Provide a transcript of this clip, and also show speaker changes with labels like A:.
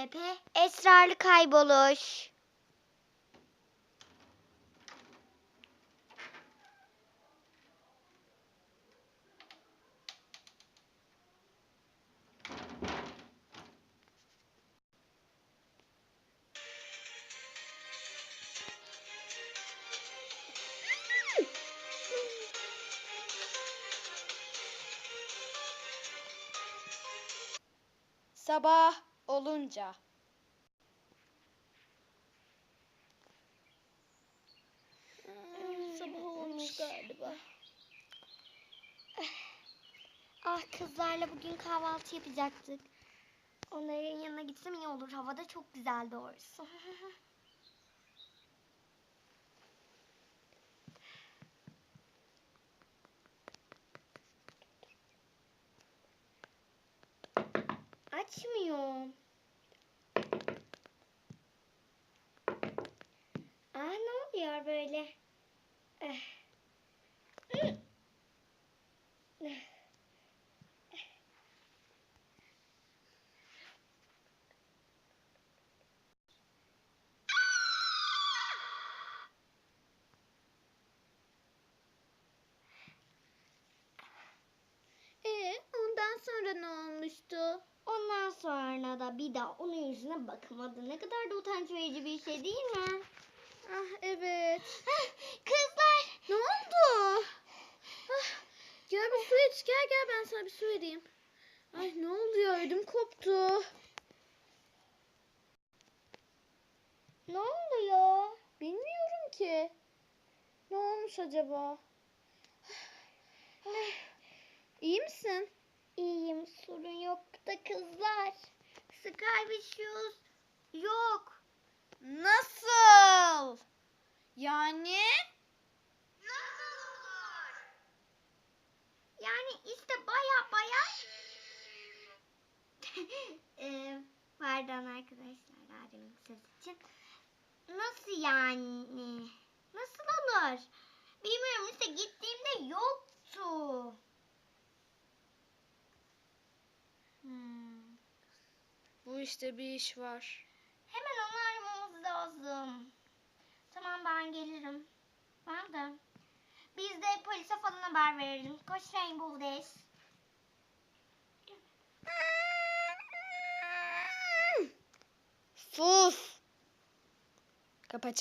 A: TP esrarlı kayboluş.
B: Sabah olunca.
A: sabah olmuş galiba. Ah kızlarla bugün kahvaltı yapacaktık. Onların yanına gitsem iyi olur. Havada çok güzel doğrusu. Açmıyor. Oluyor böyle? Eh.
B: Ee, ondan sonra ne olmuştu?
A: Ondan sonra da bir daha onun yüzüne bakamadı. Ne kadar da utanç verici bir şey değil mi?
B: Ah evet.
A: Kızlar.
B: Ne oldu? Ah, gel bir su iç. Gel gel ben sana bir su vereyim. Ay ne oluyor? Ödüm koptu.
A: Ne oluyor?
B: Bilmiyorum ki. Ne olmuş acaba? İyi misin?
A: İyiyim sorun yok da kızlar. Sky bir shoes yok.
B: Nasıl? Yani?
A: Nasıl olur? Yani işte baya baya. Eee, pardon arkadaşlar demin söz için. Nasıl yani? Nasıl olur? Bilmiyorum işte gittiğimde yoktu. Hmm.
B: Bu işte bir iş var.
A: Hemen onu aramamız lazım. Tamam ben gelirim. Ben de. Biz de polise falan haber verelim. Koş Rainbow Dash.
B: Kapa.